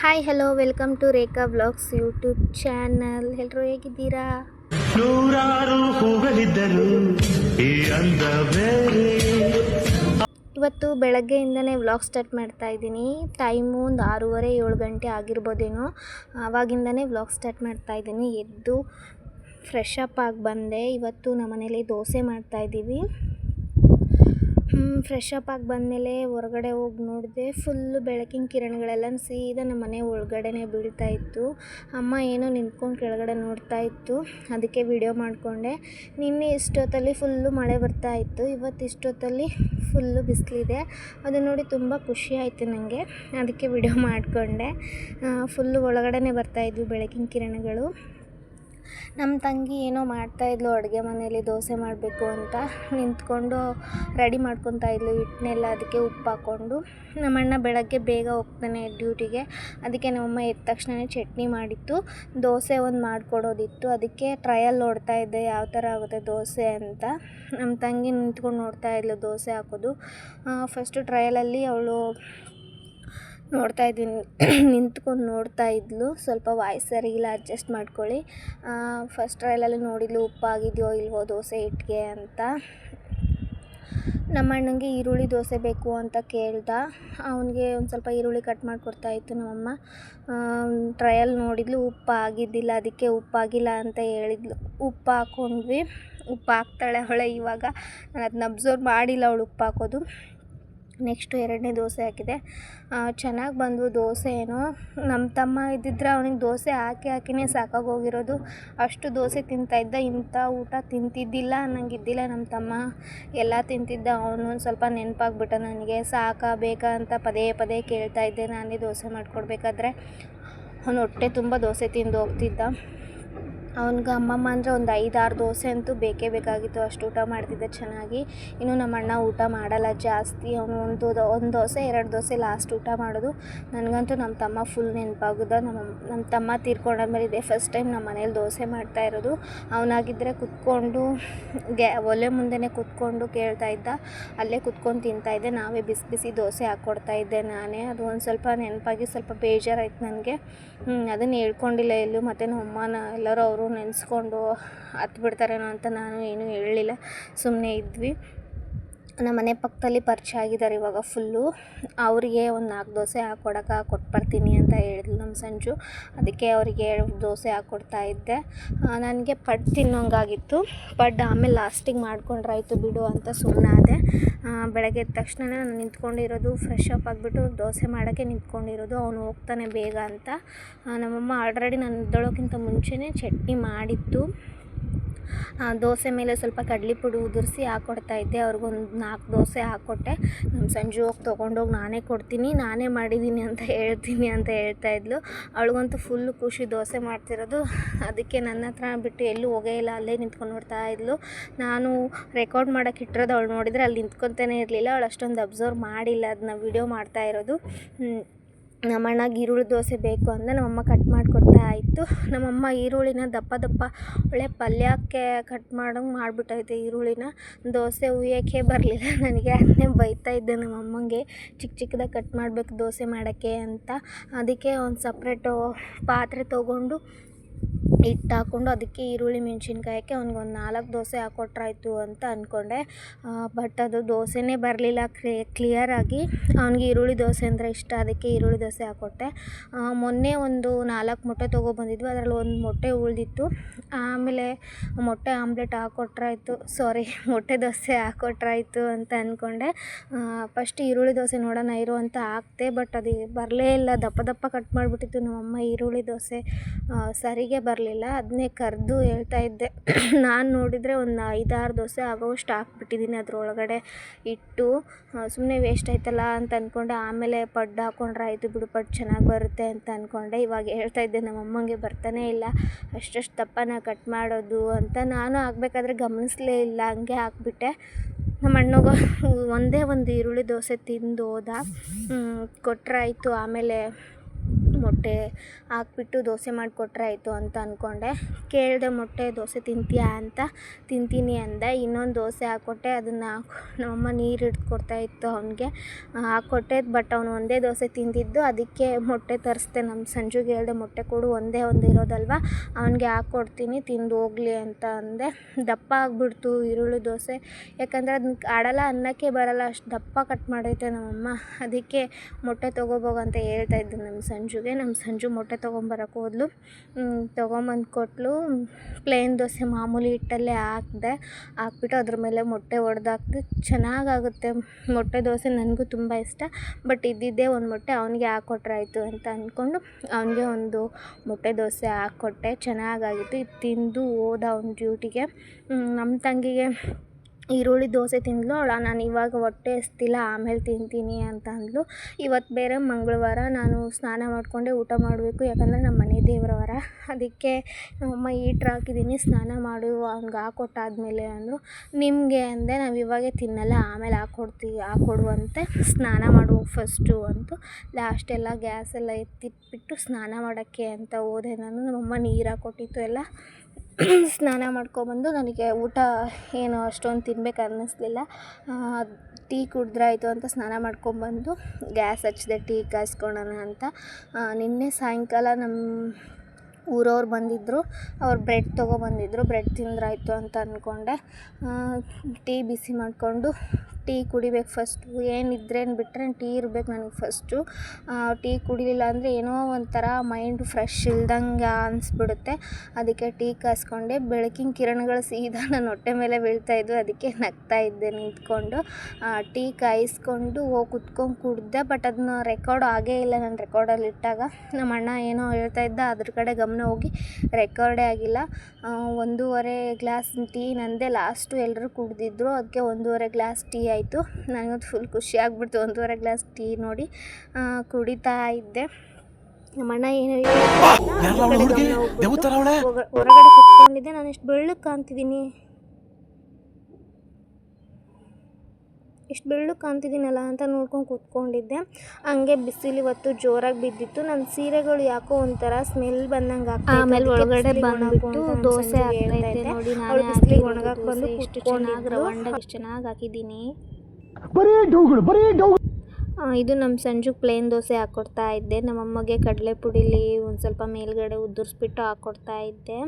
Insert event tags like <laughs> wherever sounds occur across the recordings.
Hi hello welcome to Rekha vlogs YouTube channel ಎಲ್ಲರೂ ಹೇಗಿದ್ದೀರಾ? ನೂರಾರು ಹೂಗಳಿದ್ದರು ಈ ಇವತ್ತು ಬೆಳಗ್ಗೆಯಿಂದನೇ ವ್ಲಾಗ್ ಸ್ಟಾರ್ಟ್ ಮಾಡ್ತಾ ಇದ್ದೀನಿ. ಟೈಮು ಒಂದು ಆರೂವರೆ ಏಳು ಗಂಟೆ ಆಗಿರ್ಬೋದೇನೋ ಆವಾಗಿಂದನೇ ವ್ಲಾಗ್ ಸ್ಟಾರ್ಟ್ ಮಾಡ್ತಾ ಇದ್ದೀನಿ. ಎದ್ದು ಫ್ರೆಶ್ ಅಪ್ ಆಗಿ ಬಂದೆ. ಇವತ್ತು ನಮ್ಮ ಮನೇಲಿ ದೋಸೆ ಮಾಡ್ತಾ ಇದ್ದೀವಿ. ಫ್ರೆಶ್ ಅಪ್ ಆಗಿ ಬಂದಮೇಲೆ ಹೊರಗಡೆ ಹೋಗಿ ನೋಡಿದೆ ಫುಲ್ಲು ಬೆಳಕಿನ ಕಿರಣಗಳೆಲ್ಲ ಸೀದಾ ನಮ್ಮ ಮನೆ ಒಳಗಡೆನೇ ಬೀಳ್ತಾ ಇತ್ತು. ಅಮ್ಮ ಏನೋ ನಿಂತ್ಕೊಂಡು ಕೆಳಗಡೆ ನೋಡ್ತಾ ಇತ್ತು. ಅದಕ್ಕೆ ವಿಡಿಯೋ ಮಾಡಿಕೊಂಡೆ. ನಿನ್ನೆ ಇಷ್ಟೊತ್ತಲ್ಲಿ ಫುಲ್ಲು ಮಳೆ ಬರ್ತಾ ಇತ್ತು. ಇವತ್ತು ಇಷ್ಟೊತ್ತಲ್ಲಿ ಫುಲ್ಲು ಬಿಸಿಲಿದೆ. ಅದು ನೋಡಿ ತುಂಬ ಖುಷಿ ಆಯಿತು ನನಗೆ ಅದಕ್ಕೆ ವಿಡಿಯೋ ಮಾಡಿಕೊಂಡೆ. ಫುಲ್ಲು ಒಳಗಡೆನೇ ಬರ್ತಾಯಿದ್ವು ಬೆಳಕಿನ ಕಿರಣಗಳು. ನಮ್ಮ ತಂಗಿ ಏನೋ ಮಾಡ್ತಾಯಿದ್ಲು ಅಡುಗೆ ಮನೆಯಲ್ಲಿ ದೋಸೆ ಮಾಡಬೇಕು ಅಂತ ನಿಂತ್ಕೊಂಡು ರೆಡಿ ಮಾಡ್ಕೊತಾ ಇದ್ಲು, ಹಿಟ್ಟನ್ನೆಲ್ಲ ಅದಕ್ಕೆ ಉಪ್ಪು ಹಾಕ್ಕೊಂಡು. ನಮ್ಮಣ್ಣ ಬೆಳಗ್ಗೆ ಬೇಗ ಹೋಗ್ತಾನೆ ಡ್ಯೂಟಿಗೆ. ಅದಕ್ಕೆ ನಮ್ಮಮ್ಮ ಎದ್ದ ತಕ್ಷಣವೇ ಚಟ್ನಿ ಮಾಡಿತ್ತು. ದೋಸೆ ಒಂದು ಮಾಡಿಕೊಡೋದಿತ್ತು. ಅದಕ್ಕೆ ಟ್ರಯಲ್ ನೋಡ್ತಾಯಿದ್ದೆ ಯಾವ ಥರ ಆಗುತ್ತೆ ದೋಸೆ ಅಂತ. ನಮ್ಮ ತಂಗಿ ನಿಂತ್ಕೊಂಡು ನೋಡ್ತಾಯಿದ್ಲು ದೋಸೆ ಹಾಕೋದು. ಫಸ್ಟು ಟ್ರಯಲಲ್ಲಿ ಅವಳು ನೋಡ್ತಾ ಇದ್ದೀನಿ. ನಿಂತ್ಕೊಂಡು ನೋಡ್ತಾ ಇದ್ಲು. ಸ್ವಲ್ಪ ವಾಯ್ಸ್ ಸರಿ ಇಲ್ಲ ಅಡ್ಜಸ್ಟ್ ಮಾಡ್ಕೊಳ್ಳಿ. ಫಸ್ಟ್ ಟ್ರಯಲಲ್ಲಿ ನೋಡಿದ್ಲು ಉಪ್ಪಾಗಿದೆಯೋ ಇಲ್ವೋ ದೋಸೆ ಹಿಟ್ಟಿಗೆ ಅಂತ. ನಮ್ಮ ಅಣ್ಣಂಗೆ ಈರುಳ್ಳಿ ದೋಸೆ ಬೇಕು ಅಂತ ಕೇಳ್ದ. ಅವನಿಗೆ ಒಂದು ಸ್ವಲ್ಪ ಈರುಳ್ಳಿ ಕಟ್ ಮಾಡಿಕೊಡ್ತಾ ಇತ್ತು ನಮ್ಮಮ್ಮ. ಟ್ರಯಲ್ ನೋಡಿದ್ಲು ಉಪ್ಪು ಆಗಿದ್ದಿಲ್ಲ ಅದಕ್ಕೆ ಉಪ್ಪಾಗಿಲ್ಲ ಅಂತ ಹೇಳಿದ್ಲು. ಉಪ್ಪು ಹಾಕ್ಕೊಂಡ್ವಿ ಉಪ್ಪು ಹಾಕ್ತಾಳೆ ಅವಳೆ ಇವಾಗ. ನಾನು ಅದನ್ನ ಅಬ್ಸರ್ವ್ ಮಾಡಿಲ್ಲ ಅವಳು ಉಪ್ಪು ಹಾಕೋದು. ನೆಕ್ಸ್ಟು ಎರಡನೇ ದೋಸೆ ಹಾಕಿದೆ. ಚೆನ್ನಾಗಿ ಬಂದವು ದೋಸೆ ಏನೋ. ನಮ್ಮ ತಮ್ಮ ಇದ್ದಿದ್ರೆ ಅವನಿಗೆ ದೋಸೆ ಹಾಕಿ ಹಾಕಿನೇ ಸಾಕಾಗೋಗಿರೋದು ಅಷ್ಟು ದೋಸೆ ತಿಂತಾಯಿದ್ದ ಇಂಥ ಊಟ ತಿಂತಿದ್ದಿಲ್ಲ, ಅನ್ನಂಗಿದ್ದಿಲ್ಲ ನಮ್ಮ ತಮ್ಮ. ಎಲ್ಲ ತಿಂತಿದ್ದ ಅವನು ಸ್ವಲ್ಪ ನೆನಪಾಗ್ಬಿಟ್ಟ ನನಗೆ. ಸಾಕಾ, ಬೇಕಾ ಅಂತ ಪದೇ ಪದೇ ಕೇಳ್ತಾ ಇದ್ದೆ. ನಾನೇ ದೋಸೆ ಮಾಡಿಕೊಡ್ಬೇಕಾದ್ರೆ. ಅವನು ಹೊಟ್ಟೆ ತುಂಬ ದೋಸೆ ತಿಂದು ಹೋಗ್ತಿದ್ದ. ಅವ್ನಿಗೆ ಅಮ್ಮಮ್ಮ ಅಂದರೆ ಒಂದು ಐದಾರು ದೋಸೆ ಅಂತೂ ಬೇಕೇ ಬೇಕಾಗಿತ್ತು. ಅಷ್ಟು ಊಟ ಮಾಡ್ತಿದ್ದೆ ಚೆನ್ನಾಗಿ. ಇನ್ನು ನಮ್ಮ ಅಣ್ಣ ಊಟ ಮಾಡಲ್ಲ, ಜಾಸ್ತಿ. ಅವನು ಒಂದು ಒಂದು ದೋಸೆ, ಎರಡು ದೋಸೆ ಲಾಸ್ಟ್ ಊಟ ಮಾಡೋದು. ನನಗಂತೂ ನಮ್ಮ ತಮ್ಮ ಫುಲ್ ನೆನಪಾಗುದ. ನಮ್ಮ ನಮ್ಮ ತಮ್ಮ ತೀರ್ಕೊಂಡಾದ್ಮೇಲೆ ಇದೇ ಫಸ್ಟ್ ಟೈಮ್ ನಮ್ಮ ಮನೇಲಿ ದೋಸೆ ಮಾಡ್ತಾ ಇರೋದು. ಅವನಾಗಿದ್ದರೆ ಕುತ್ಕೊಂಡು ಗ್ಯಾ ಒಲೆ ಮುಂದೆನೇ ಕುತ್ಕೊಂಡು ಕೇಳ್ತಾ ಇದ್ದ. ಅಲ್ಲೇ ಕುತ್ಕೊಂಡು ತಿಂತಾಯಿದ್ದೆ ನಾವೇ ಬಿಸಿ ಬಿಸಿ ದೋಸೆ ಹಾಕ್ಕೊಡ್ತಾ ಇದ್ದೆ ನಾನೇ. ಅದು ಒಂದು ಸ್ವಲ್ಪ ನೆನಪಾಗಿ ಸ್ವಲ್ಪ ಬೇಜಾರಾಯ್ತು ನನಗೆ. ಅದನ್ನು ಹೇಳ್ಕೊಂಡಿಲ್ಲ ಎಲ್ಲೂ. ಮತ್ತು ನಮ್ಮ ಅಮ್ಮನ ಎಲ್ಲರೂ ಅವರು ನೆನೆಸ್ಕೊಂಡು ಹತ್ಬಿಡ್ತಾರೇನೋ ಅಂತ ನಾನು ಏನೂ ಹೇಳಲಿಲ್ಲ. ಸುಮ್ಮನೆ ಇದ್ವಿ. ನಮ್ಮ ಮನೆ ಪಕ್ಕದಲ್ಲಿ ಪರಿಚಯ ಆಗಿದ್ದಾರೆ ಇವಾಗ ಫುಲ್ಲು. ಅವರಿಗೆ ಒಂದು ನಾಲ್ಕು ದೋಸೆ ಹಾಕ್ಕೊಡಕ್ಕೆ ಕೊಟ್ಬರ್ತೀನಿ ಅಂತ ಹೇಳಿದ್ಲು ನಮ್ಮ ಸಂಜು. ಅದಕ್ಕೆ ಅವರಿಗೆ ದೋಸೆ ಹಾಕ್ಕೊಡ್ತಾ ಇದ್ದೆ. ನನಗೆ ಪಡ್ ತಿನ್ನೋಂಗಾಗಿತ್ತು. ಪಡ್ ಆಮೇಲೆ ಲಾಸ್ಟಿಗೆ ಮಾಡ್ಕೊಂಡ್ರಾಯ್ತು ಬಿಡು ಅಂತ ಸುಮ್ಮನಾದೆ ಬೆಳಗ್ಗೆ ಎದ್ದ ತಕ್ಷಣ ನಾನು ನಿಂತ್ಕೊಂಡಿರೋದು ಫ್ರೆಶ್ ಅಪ್ ಆಗಿಬಿಟ್ಟು ದೋಸೆ ಮಾಡೋಕ್ಕೆ ನಿಂತ್ಕೊಂಡಿರೋದು. ಅವನು ಹೋಗ್ತಾನೆ ಬೇಗ ಅಂತ. ನಮ್ಮಮ್ಮ ಆಲ್ರೆಡಿ ನಾನು ಎದ್ದೇಳೋಕ್ಕಿಂತ ಮುಂಚೆನೇ ಚಟ್ನಿ ಮಾಡಿತ್ತು. ದೋಸೆ ಮೇಲೆ ಸ್ವಲ್ಪ ಕಡಲೆ ಪುಡಿ ಉದುರಿಸಿ ಹಾಕ್ಕೊಡ್ತಾಯಿದ್ದೆ ಅವ್ರಿಗೊಂದು ನಾಲ್ಕು ದೋಸೆ ಹಾಕ್ಕೊಟ್ಟೆ ನಮ್ಮ ಸಂಜು ಹೋಗಿ ತೊಗೊಂಡೋಗಿ ನಾನೇ ಕೊಡ್ತೀನಿ, ನಾನೇ ಮಾಡಿದ್ದೀನಿ ಅಂತ ಹೇಳ್ತೀನಿ ಅಂತ ಹೇಳ್ತಾ ಇದ್ಲು. ಅವಳಿಗಂತೂ ಫುಲ್ಲು ಖುಷಿ ದೋಸೆ ಮಾಡ್ತಿರೋದು. ಅದಕ್ಕೆ ನನ್ನ ಹತ್ರ ಬಿಟ್ಟು ಎಲ್ಲೂ ಹೋಗೇ ಇಲ್ಲ, ಅಲ್ಲೇ ನಿಂತ್ಕೊಂಡು ನೋಡ್ತಾ ಇದ್ಲು. ನಾನು ರೆಕಾರ್ಡ್ ಮಾಡೋಕ್ಕೆ ಇಟ್ಟಿರೋದು ಅವಳು ನೋಡಿದರೆ ಅಲ್ಲಿ ನಿಂತ್ಕೊತಾನೆ ಇರಲಿಲ್ಲ. ಅವಳು ಅಷ್ಟೊಂದು ಅಬ್ಸರ್ವ್ ಮಾಡಿಲ್ಲ. ಅದನ್ನ ವಿಡಿಯೋ ಮಾಡ್ತಾ ಇರೋದು. ನಮ್ಮ ಅಣ್ಣಗೆ ಈರುಳ್ಳಿ ದೋಸೆ ಬೇಕು ಅಂದ ನಮ್ಮಮ್ಮ ಕಟ್ ಮಾಡಿಕೊಡ್ತಾ ಇತ್ತು. ನಮ್ಮಮ್ಮ ಈರುಳ್ಳಿನ ದಪ್ಪ ದಪ್ಪ ಒಳ್ಳೆ ಪಲ್ಯಕ್ಕೆ ಕಟ್ ಮಾಡಂಗೆ ಮಾಡಿಬಿಟ್ಟೈತೆ ಈರುಳ್ಳಿನ. ದೋಸೆ ಉಯ್ಯೋಕ್ಕೆ ಬರಲಿಲ್ಲ. <laughs> ನನಗೆ ಅದನ್ನೇ ಬೈತಾ ಇದ್ದೆ ನಮ್ಮಮ್ಮಂಗೆ. ಚಿಕ್ಕ ಚಿಕ್ಕದಾಗಿ ಕಟ್ ಮಾಡಬೇಕು ದೋಸೆ ಮಾಡೋಕ್ಕೆ ಅಂತ. ಅದಕ್ಕೆ ಒಂದು ಸಪ್ರೇಟು ಪಾತ್ರೆ ತೊಗೊಂಡು ಹಿಟ್ಟು ಹಾಕ್ಕೊಂಡು ಅದಕ್ಕೆ ಈರುಳ್ಳಿ ಮೆಣ್ಸಿನ್ಕಾಯಿ ಹಾಕಿ ಅವ್ನಿಗೊಂದು ನಾಲ್ಕು ದೋಸೆ ಹಾಕ್ಕೊಟ್ರಾಯ್ತು ಅಂತ ಅಂದ್ಕೊಂಡೆ ಬಟ್ ಅದು ದೋಸೆನೇ ಬರಲಿಲ್ಲ. ಕ್ಲಿಯರಾಗಿ ಅವ್ನಿಗೆ ಈರುಳ್ಳಿ ದೋಸೆ ಅಂದರೆ ಇಷ್ಟ, ಅದಕ್ಕೆ ಈರುಳ್ಳಿ ದೋಸೆ ಹಾಕ್ಕೊಟ್ಟೆ ಮೊನ್ನೆ ಒಂದು ನಾಲ್ಕು ಮೊಟ್ಟೆ ತೊಗೊಬಂದಿದ್ವಿ ಅದರಲ್ಲಿ ಒಂದು ಮೊಟ್ಟೆ ಉಳಿದಿತ್ತು. ಆಮೇಲೆ ಮೊಟ್ಟೆ ಆಮ್ಲೆಟ್ ಹಾಕ್ಕೊಟ್ರಾಯ್ತು ಸಾರಿ <laughs> ಮೊಟ್ಟೆ ದೋಸೆ ಹಾಕ್ಕೊಟ್ರಾಯ್ತು ಅಂತ ಅಂದ್ಕೊಂಡೆ ಫಸ್ಟ್ ಈರುಳ್ಳಿ ದೋಸೆ ನೋಡೋಣ, ಇರು ಅಂತ ಹಾಕ್ತೆ ಬಟ್ ಅದು ಬರಲೇ ಇಲ್ಲ. ದಪ್ಪ ದಪ್ಪ ಕಟ್ ಮಾಡಿಬಿಟ್ಟಿತ್ತು ನಮ್ಮಮ್ಮ ಈರುಳ್ಳಿ ದೋಸೆ. ಸರಿಗೆ ಬರಲಿಲ್ಲ. ಅದನ್ನೇ ಕರೆದು ಹೇಳ್ತಾ ಇದ್ದೆ. ನಾನು ನೋಡಿದರೆ ಒಂದು ಐದಾರು ದೋಸೆ ಆಗೋವಷ್ಟು ಹಾಕ್ಬಿಟ್ಟಿದ್ದೀನಿ ಅದರೊಳಗಡೆ ಇಟ್ಟು. ಸುಮ್ಮನೆ ವೇಸ್ಟ್ ಆಯ್ತಲ್ಲ ಅಂತ ಅಂದ್ಕೊಂಡೆ ಆಮೇಲೆ ಪಡ್ಡು ಹಾಕ್ಕೊಂಡ್ರೆ ಆಯಿತು ಬಿಡು, ಪಡ್ಡು ಚೆನ್ನಾಗಿ ಬರುತ್ತೆ ಅಂತ ಅಂದ್ಕೊಂಡೆ ಇವಾಗ ಹೇಳ್ತಾ ಇದ್ದೆ, ನಮ್ಮ ಅಮ್ಮಂಗೆ ಬರ್ತಾನೆ ಇಲ್ಲ. ಅಷ್ಟಷ್ಟು ದಪ್ಪನ ಕಟ್ ಮಾಡೋದು ಅಂತ ನಾನು ಆಗಬೇಕಾದ್ರೆ ಗಮನಿಸಲೇ ಇಲ್ಲ. ಹಂಗೆ ಹಾಕ್ಬಿಟ್ಟೆ ನಮ್ಮ ಅಣ್ಣಗೆ ಒಂದೇ ಒಂದು ಈರುಳ್ಳಿ ದೋಸೆ ತಿಂದು ಹೋದ. ಕೊಟ್ಟರಾಯ್ತು ಆಮೇಲೆ ಮೊಟ್ಟೆ ಹಾಕ್ಬಿಟ್ಟು ದೋಸೆ ಮಾಡಿಕೊಟ್ರೆ ಆಯಿತು ಅಂತ ಅಂದ್ಕೊಂಡೆ ಕೇಳಿದೆ ಮೊಟ್ಟೆ, ದೋಸೆ ತಿಂತೀಯಾ ಅಂತ ತಿಂತೀನಿ ಅಂದೆ. ಇನ್ನೊಂದು ದೋಸೆ ಹಾಕ್ಕೊಟ್ಟೆ. ಅದನ್ನು ನಮ್ಮಮ್ಮ ನೀರು ಹಿಡ್ದು ಕೊಡ್ತಾಯಿತ್ತು ಅವನಿಗೆ. ಹಾಕ್ಕೊಟ್ಟೆ. ಬಟ್ ಅವನು ಒಂದೇ ದೋಸೆ ತಿಂದಿದ್ದು. ಅದಕ್ಕೆ ಮೊಟ್ಟೆ ತರಿಸ್ದೆ. ನಮ್ಮ ಸಂಜುಗೆ ಹೇಳಿದೆ, ಮೊಟ್ಟೆ ಕೊಡು. ಒಂದೇ ಒಂದು ಇರೋದಲ್ವ? ಅವನಿಗೆ ಹಾಕ್ಕೊಡ್ತೀನಿ ತಿಂದು ಹೋಗಲಿ ಅಂತ ಅಂದೆ. ದಪ್ಪ ಆಗಿಬಿಡ್ತು ಈರುಳ್ಳಿ ದೋಸೆ. ಯಾಕಂದರೆ ಅದನ್ನ ಆಡಲ್ಲ, ಅನ್ನಕ್ಕೆ ಬರಲ್ಲ. ಅಷ್ಟು ದಪ್ಪ ಕಟ್ ಮಾಡೈತೆ ನಮ್ಮಮ್ಮ. ಅದಕ್ಕೆ ಮೊಟ್ಟೆ ತೊಗೋಬೋಗಂತ ಹೇಳ್ತಾ ಇದ್ದೆ ನಮ್ಮ ಸಂಜುಗೆ. ನಮ್ಮ ಸಂಜು ಮೊಟ್ಟೆ ತೊಗೊಂಬರಕ್ಕೆ ಹೋದ್ಲು. ತೊಗೊಂಬಂದು ಕೊಟ್ಟಲು ಪ್ಲೇನ್ ದೋಸೆ ಮಾಮೂಲಿ ಹಿಟ್ಟಲ್ಲೇ ಹಾಕ್ದೆ. ಹಾಕ್ಬಿಟ್ಟು ಅದ್ರ ಮೇಲೆ ಮೊಟ್ಟೆ ಒಡೆದಾಕ್ದೆ. ಚೆನ್ನಾಗಾಗುತ್ತೆ. ಮೊಟ್ಟೆ ದೋಸೆ ನನಗೂ ತುಂಬ ಇಷ್ಟ. ಬಟ್ ಇದ್ದಿದ್ದೇ ಒಂದು ಮೊಟ್ಟೆ ಅವನಿಗೆ ಹಾಕ್ಕೊಟ್ರೆ ಆಯಿತು ಅಂತ ಅಂದ್ಕೊಂಡು ಅವನಿಗೆ ಒಂದು ಮೊಟ್ಟೆ ದೋಸೆ ಹಾಕ್ಕೊಟ್ಟೆ ಚೆನ್ನಾಗಾಗಿತ್ತು. ಇದು ತಿಂದು ಹೋದ ಅವ್ನ ಡ್ಯೂಟಿಗೆ. ನಮ್ಮ ತಂಗಿಗೆ ಈರುಳ್ಳಿ ದೋಸೆ ತಿಂದಳು ಅವಳು ನಾನು ಇವಾಗ ಹೊಟ್ಟೆ ಹಸ್ತಿಲ್ಲ, ಆಮೇಲೆ ತಿಂತೀನಿ ಅಂತ ಅಂದಳು ಇವತ್ತು ಬೇರೆ ಮಂಗಳವಾರ ನಾನು ಸ್ನಾನ ಮಾಡಿಕೊಂಡೆ, ಊಟ ಮಾಡಬೇಕು. ಯಾಕಂದರೆ ನಮ್ಮ ಮನೆ ದೇವರ ವಾರ ಅದಕ್ಕೆ ನಮ್ಮಮ್ಮ ಈಟ್ರ್ ಹಾಕಿದ್ದೀನಿ, ಸ್ನಾನ ಮಾಡು ಹಂಗೆ ಹಾಕ್ಕೊಟ್ಟಾದ್ಮೇಲೆ ಅಂದರು ನಿಮಗೆ ಅಂದೆ ನಾವು ಇವಾಗೇ ತಿನ್ನಲ್ಲ, ಆಮೇಲೆ ಹಾಕ್ಕೊಡ್ತೀವಿ ಹಾಕ್ಕೊಡುವಂತೆ ಸ್ನಾನ ಮಾಡು ಫಸ್ಟು ಅಂತು. ಲಾಸ್ಟೆಲ್ಲ ಗ್ಯಾಸೆಲ್ಲ ಎತ್ತಿಟ್ಬಿಟ್ಟು ಸ್ನಾನ ಮಾಡೋಕ್ಕೆ ಅಂತ ಹೋದೆ ನಾನು. ನಮ್ಮಮ್ಮ ನೀರು ಹಾಕ್ಕೊಟ್ಟಿತ್ತು ಎಲ್ಲ. ಸ್ನಾನ ಮಾಡ್ಕೊಬಂದು ನನಗೆ ಊಟ ಏನು ಅಷ್ಟೊಂದು ತಿನ್ಬೇಕು ಅನ್ನಿಸ್ಲಿಲ್ಲ. ಟೀ ಕುಡಿದ್ರಾಯ್ತು ಅಂತ ಸ್ನಾನ ಮಾಡ್ಕೊಂಬಂದು ಗ್ಯಾಸ್ ಹಚ್ಚಿದೆ, ಟೀ ಕಾಯ್ಸ್ಕೊಳ್ಳೋಣ ಅಂತ. ನಿನ್ನೆ ಸಾಯಂಕಾಲ ನಮ್ಮ ಊರವ್ರು ಬಂದಿದ್ದರು ಅವ್ರು ಬ್ರೆಡ್ ತೊಗೊಬಂದಿದ್ರು, ಬ್ರೆಡ್ ತಿಂದ್ರಾಯಿತು ಅಂತ ಅಂದ್ಕೊಂಡೆ. ಟೀ ಬಿಸಿ ಮಾಡಿಕೊಂಡು ಟೀ ಕುಡಿಬೇಕು ಫಸ್ಟು. ಏನಿದ್ರೇನು ಬಿಟ್ಟರೆ ಟೀ ಇರ್ಬೇಕು ನನಗೆ ಫಸ್ಟು. ಟೀ ಕುಡಿಲಿಲ್ಲ ಅಂದರೆ ಏನೋ ಒಂಥರ ಮೈಂಡ್ ಫ್ರೆಶ್ ಇಲ್ದಂಗೆ ಅನಿಸ್ಬಿಡುತ್ತೆ. ಅದಕ್ಕೆ ಟೀ ಕಾಸ್ಕೊಂಡೆ ಬೆಳಕಿನ ಕಿರಣಗಳು ಸೀದಾ ನನ್ನ ಹೊಟ್ಟೆ ಮೇಲೆ ಬೀಳ್ತಾಯಿದ್ವು ಅದಕ್ಕೆ ನಗ್ತಾ ಇದ್ದೆ ನಿಂತ್ಕೊಂಡು. ಟೀ ಕಾಯಿಸ್ಕೊಂಡು ಹೋಗಿ ಕುತ್ಕೊಂಡು ಕುಡ್ದೆ. ಬಟ್ ಅದನ್ನ ರೆಕಾರ್ಡ್ ಆಗೇ ಇಲ್ಲ ನಾನು ರೆಕಾರ್ಡಲ್ಲಿ ಇಟ್ಟಾಗ. ನಮ್ಮ ಅಣ್ಣ ಏನೋ ಹೇಳ್ತಾ ಇದ್ದ, ಅದ್ರ ಕಡೆ ಗಮನ ಹೋಗಿ ರೆಕಾರ್ಡೇ ಆಗಿಲ್ಲ. ಒಂದೂವರೆ ಗ್ಲಾಸ್ ಟೀ ನಂದೇ ಲಾಸ್ಟು ಎಲ್ಲರೂ ಕುಡಿದಿದ್ರು. ಅದಕ್ಕೆ ಒಂದೂವರೆ ಗ್ಲಾಸ್ ಟೀ ಆಯಿತು. ನನಗಂತೂ ಫುಲ್ ಖುಷಿ ಆಗಿಬಿಡ್ತು. ಒಂದೂವರೆ ಗ್ಲಾಸ್ ಟೀ ನೋಡಿ ಕುಡಿತಾ ಇದ್ದೆ. ನಮ್ಮಣ್ಣ ಏನು ಹೊರಗಡೆ ಕುತ್ಕೊಂಡಿದ್ದೆ. ನಾನು ಎಷ್ಟು ಬೆಳ್ಳಗೆ ಕಾಣ್ತಿದ್ದೀನಿ. ಎಷ್ಟು ಬೆಳ್ಳು ಕಾಣ್ತಿದ್ದೀನಲ್ಲ ಅಂತ ನೋಡ್ಕೊಂಡು ಕೂತ್ಕೊಂಡಿದ್ದೆ. ಹಂಗೆ ಬಿಸಿಲು ಇವತ್ತು ಜೋರಾಗಿ ಬಿದ್ದಿತ್ತು. ನನ್ನ ಸೀರೆಗಳು ಯಾಕೋ ಒಂಥರ ಸ್ಮೆಲ್ ಬಂದಂಗೆ ಆಮೇಲೆ ಒಳಗಡೆ ಬಂದ್ಬಿಟ್ಟು ದೋಸೆ ನೋಡಿ ನಾನು ಬಿಸಿಲಿಗೆ ಒಣಗಾಕ್ ಬಂದು ಎಷ್ಟು ಚೆನ್ನಾಗಿ ಹಾಕಿದ್ದೀನಿ. ಬರೀ ಚೆನ್ನಾಗಿ ಬರೀ ಆ, ಇದು ನಮ್ಮ ಸಂಜುಗೆ ಪ್ಲೇನ್ ದೋಸೆ ಹಾಕ್ಕೊಡ್ತಾ ಇದ್ದೆ. ನಮ್ಮಮ್ಮಗೆ ಕಡಲೆ ಪುಡಿಲಿ ಒಂದು ಸ್ವಲ್ಪ ಮೇಲ್ಗಡೆ ಉದುರ್ಸ್ಬಿಟ್ಟು ಹಾಕ್ಕೊಡ್ತಾ ಇದ್ದೆ.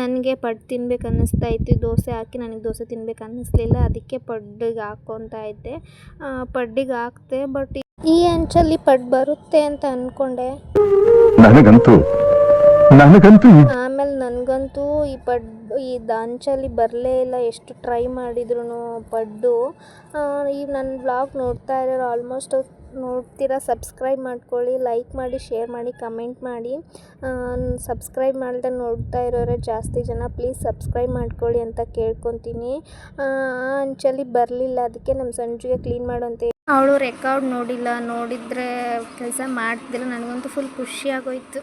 ನನಗೆ ಪಡ್ಡು ತಿನ್ಬೇಕು ಅನ್ನಿಸ್ತಾ ಇತ್ತು. ದೋಸೆ ಹಾಕಿ ನನಗೆ ದೋಸೆ ತಿನ್ಬೇಕು ಅನ್ನಿಸ್ಲಿಲ್ಲ. ಅದಕ್ಕೆ ಪಡ್ಡಿಗೆ ಹಾಕ್ಕೊತಾ ಇದ್ದೆ. ಪಡ್ಡಿಗೆ ಹಾಕ್ದೆ, ಬಟ್ ಈ ಅಂಚಲ್ಲಿ ಪಡ್ಡು ಬರುತ್ತೆ ಅಂತ ಅಂದ್ಕೊಂಡೆ ನನಗಂತೂ ನನಗಂತೂ ಆಮೇಲೆ ನನಗಂತೂ ಈ ಪಡ್ಡು ಈ ದಾಂಚಲಿ ಬರಲೇ ಇಲ್ಲ ಎಷ್ಟು ಟ್ರೈ ಮಾಡಿದ್ರು ಪಡ್ಡು. ಈ ನನ್ನ ಬ್ಲಾಗ್ ನೋಡ್ತಾ ಇರೋರು ಆಲ್ಮೋಸ್ಟ್ ನೋಡ್ತೀರಾ ಸಬ್ಸ್ಕ್ರೈಬ್ ಮಾಡ್ಕೊಳ್ಳಿ ಲೈಕ್ ಮಾಡಿ ಶೇರ್ ಮಾಡಿ ಕಮೆಂಟ್ ಮಾಡಿ. ಸಬ್ಸ್ಕ್ರೈಬ್ ಮಾಡದೆ ನೋಡ್ತಾ ಇರೋರೆ ಜಾಸ್ತಿ ಜನ ಪ್ಲೀಸ್ ಸಬ್ಸ್ಕ್ರೈಬ್ ಮಾಡ್ಕೊಳ್ಳಿ ಅಂತ ಕೇಳ್ಕೊತೀನಿ. ಆ ಅಂಚಲ್ಲಿ ಬರಲಿಲ್ಲ ಅದಕ್ಕೆ ನಮ್ಮ ಸಂಜೆಗೆ ಕ್ಲೀನ್ ಮಾಡು ಅಂತ ಅವಳು ರೆಕಾರ್ಡ್ ನೋಡಿಲ್ಲ ನೋಡಿದರೆ ಕೆಲಸ ಮಾಡ್ತಿದ್ರೆ ನನಗಂತೂ ಫುಲ್ ಖುಷಿ ಆಗೋಯ್ತು.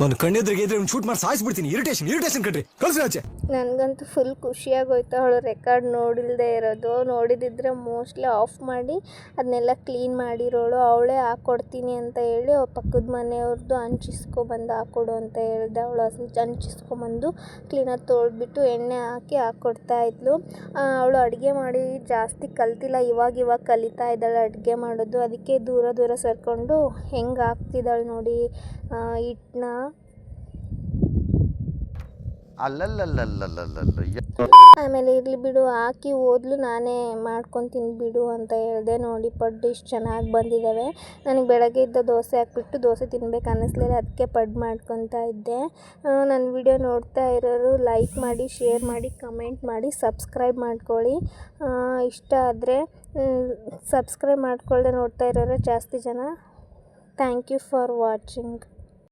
ನಾನು ಕಣ್ಣೆದ್ರಿಗೆ ಇದ್ರೆ ಶೂಟ್ ಮಾಡಿ ಸಾಯಿಸ್ಬಿಡ್ತೀನಿ. ಇರಿಟೇಷನ್ ಇರಿಟೇಷನ್ ಕಟ್ರಿ ಕಳ್ಸಿ ಆಚೆ. ನನಗಂತೂ ಫುಲ್ ಖುಷಿಯಾಗೋಯ್ತು ಅವಳು ರೆಕಾರ್ಡ್ ನೋಡಿಲ್ಲದೆ ಇರೋದು. ನೋಡಿದಿದ್ರೆ ಮೋಸ್ಟ್ಲಿ ಆಫ್ ಮಾಡಿ ಅದನ್ನೆಲ್ಲ ಕ್ಲೀನ್ ಮಾಡಿರೋಳು. ಅವಳೇ ಹಾಕ್ಕೊಡ್ತೀನಿ ಅಂತ ಹೇಳಿ ಅವ್ರ ಪಕ್ಕದ ಮನೆಯವ್ರದ್ದು ಹಂಚಿಸ್ಕೊಬಂದು ಹಾಕ್ಕೊಡು ಅಂತ ಹೇಳಿದೆ. ಅವಳು ಹಂಚಿಸ್ಕೊಂಬಂದು ಕ್ಲೀನಾಗಿ ತೊಳೆದ್ಬಿಟ್ಟು ಎಣ್ಣೆ ಹಾಕಿ ಹಾಕ್ಕೊಡ್ತಾ ಇದ್ಲು. ಅವಳು ಅಡುಗೆ ಮಾಡಿ ಜಾಸ್ತಿ ಕಲ್ತಿಲ್ಲ. ಇವಾಗ ಇವಾಗ ಕಲಿತಾ ಇದ್ದಾಳೆ ಅಡುಗೆ ಮಾಡೋದು. ಅದಕ್ಕೆ ದೂರ ದೂರ ಸರ್ಕೊಂಡು ಹೆಂಗೆ ಹಾಕ್ತಿದ್ದಾಳೆ ನೋಡಿ. ಹಿಟ್ಟನ್ನ ಅಲ್ಲಲ್ಲಲ್ಲಲ್ಲಲ್ಲಲ್ಲ ಆಮೇಲೆ ಇರಲಿ ಬಿಡು ಹಾಕಿ ಓದ್ಲು ನಾನೇ ಮಾಡ್ಕೊತೀನಿ ಬಿಡು ಅಂತ ಹೇಳಿದೆ ನೋಡಿ ಪಡ್ಡು ಇಷ್ಟು ಚೆನ್ನಾಗಿ ಬಂದಿದ್ದಾವೆ ನನಗೆ ಬೆಳಗ್ಗೆ ಇದ್ದ ದೋಸೆ ಹಾಕ್ಬಿಟ್ಟು ದೋಸೆ ತಿನ್ಬೇಕು ಅನ್ನಿಸ್ಲಿಲ್ಲ ಅದಕ್ಕೆ ಪಡ್ ಮಾಡ್ಕೊತಾ ಇದ್ದೆ ನನ್ನ ವಿಡಿಯೋ ನೋಡ್ತಾ ಇರೋರು ಲೈಕ್ ಮಾಡಿ ಶೇರ್ ಮಾಡಿ ಕಮೆಂಟ್ ಮಾಡಿ ಸಬ್ಸ್ಕ್ರೈಬ್ ಮಾಡ್ಕೊಳ್ಳಿ ಇಷ್ಟ ಆದರೆ ಸಬ್ಸ್ಕ್ರೈಬ್ ಮಾಡ್ಕೊಳ್ಳದೆ ನೋಡ್ತಾ ಇರೋರು ಜಾಸ್ತಿ ಜನ ಥ್ಯಾಂಕ್ ಯು ಫಾರ್ ವಾಚಿಂಗ್